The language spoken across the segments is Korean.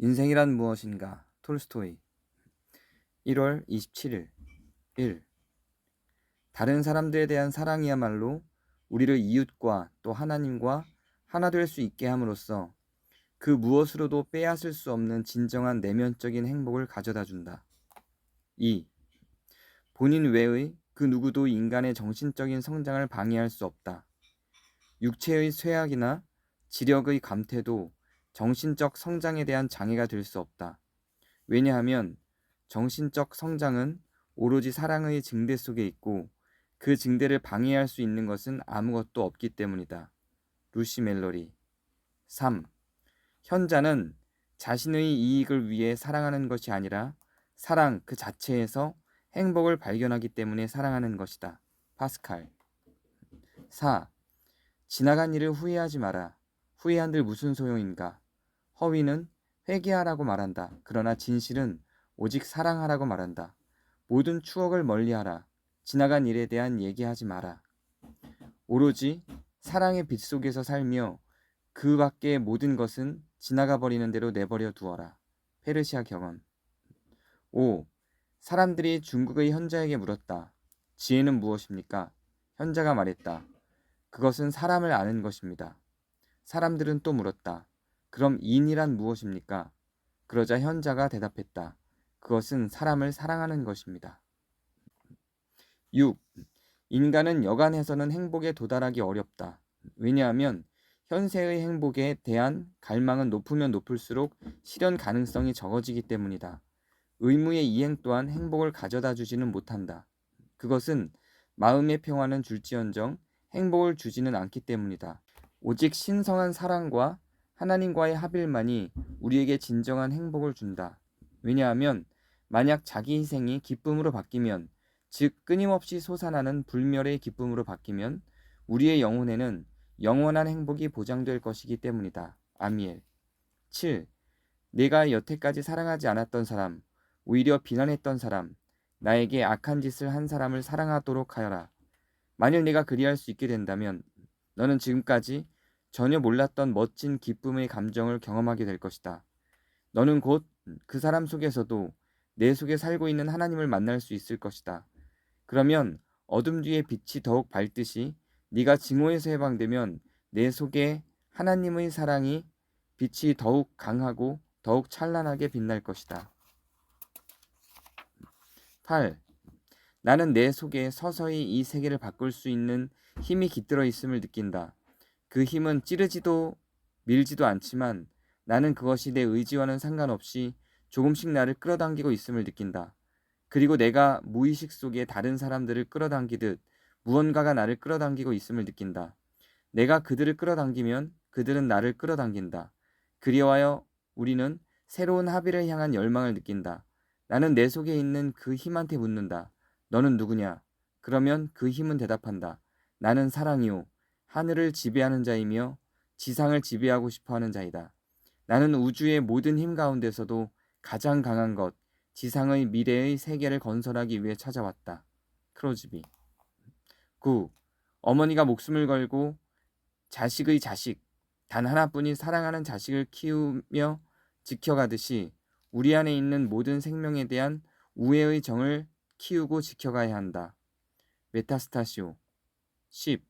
인생이란 무엇인가? 톨스토이 1월 27일 1. 다른 사람들에 대한 사랑이야말로 우리를 이웃과 또 하나님과 하나 될 수 있게 함으로써 그 무엇으로도 빼앗을 수 없는 진정한 내면적인 행복을 가져다 준다. 2. 본인 외의 그 누구도 인간의 정신적인 성장을 방해할 수 없다. 육체의 쇠약이나 지력의 감퇴도 정신적 성장에 대한 장애가 될 수 없다. 왜냐하면 정신적 성장은 오로지 사랑의 증대 속에 있고 그 증대를 방해할 수 있는 것은 아무것도 없기 때문이다. 루시 멜로리 3. 현자는 자신의 이익을 위해 사랑하는 것이 아니라 사랑 그 자체에서 행복을 발견하기 때문에 사랑하는 것이다. 파스칼 4. 지나간 일을 후회하지 마라. 후회한들 무슨 소용인가? 허위는 회개하라고 말한다. 그러나 진실은 오직 사랑하라고 말한다. 모든 추억을 멀리하라. 지나간 일에 대한 얘기하지 마라. 오로지 사랑의 빛 속에서 살며 그 밖의 모든 것은 지나가 버리는 대로 내버려 두어라. 페르시아 경언 5. 사람들이 중국의 현자에게 물었다. 지혜는 무엇입니까? 현자가 말했다. 그것은 사람을 아는 것입니다. 사람들은 또 물었다. 그럼 인이란 무엇입니까? 그러자 현자가 대답했다. 그것은 사람을 사랑하는 것입니다. 6. 인간은 여간해서는 행복에 도달하기 어렵다. 왜냐하면 현세의 행복에 대한 갈망은 높으면 높을수록 실현 가능성이 적어지기 때문이다. 의무의 이행 또한 행복을 가져다 주지는 못한다. 그것은 마음의 평화는 줄지언정 행복을 주지는 않기 때문이다. 오직 신성한 사랑과 하나님과의 합일만이 우리에게 진정한 행복을 준다. 왜냐하면 만약 자기 희생이 기쁨으로 바뀌면 즉 끊임없이 솟아나는 불멸의 기쁨으로 바뀌면 우리의 영혼에는 영원한 행복이 보장될 것이기 때문이다. 아미엘 7. 내가 여태까지 사랑하지 않았던 사람, 오히려 비난했던 사람, 나에게 악한 짓을 한 사람을 사랑하도록 하여라. 만일 내가 그리할 수 있게 된다면 너는 지금까지 전혀 몰랐던 멋진 기쁨의 감정을 경험하게 될 것이다. 너는 곧 그 사람 속에서도 내 속에 살고 있는 하나님을 만날 수 있을 것이다. 그러면 어둠 뒤에 빛이 더욱 밝듯이 네가 증오에서 해방되면 내 속에 하나님의 사랑이 빛이 더욱 강하고 더욱 찬란하게 빛날 것이다. 8. 나는 내 속에 서서히 이 세계를 바꿀 수 있는 힘이 깃들어 있음을 느낀다. 그 힘은 찌르지도 밀지도 않지만 나는 그것이 내 의지와는 상관없이 조금씩 나를 끌어당기고 있음을 느낀다. 그리고 내가 무의식 속에 다른 사람들을 끌어당기듯 무언가가 나를 끌어당기고 있음을 느낀다. 내가 그들을 끌어당기면 그들은 나를 끌어당긴다. 그리하여 우리는 새로운 합의를 향한 열망을 느낀다. 나는 내 속에 있는 그 힘한테 묻는다. 너는 누구냐? 그러면 그 힘은 대답한다. 나는 사랑이요. 하늘을 지배하는 자이며 지상을 지배하고 싶어 하는 자이다. 나는 우주의 모든 힘 가운데서도 가장 강한 것, 지상의 미래의 세계를 건설하기 위해 찾아왔다. 크로즈비. 9. 어머니가 목숨을 걸고 자식의 자식, 단 하나뿐인 사랑하는 자식을 키우며 지켜가듯이 우리 안에 있는 모든 생명에 대한 우애의 정을 키우고 지켜가야 한다. 메타스타시오. 10.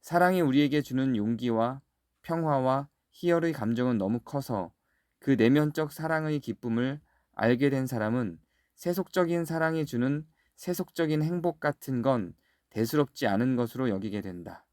사랑이 우리에게 주는 용기와 평화와 희열의 감정은 너무 커서 그 내면적 사랑의 기쁨을 알게 된 사람은 세속적인 사랑이 주는 세속적인 행복 같은 건 대수롭지 않은 것으로 여기게 된다.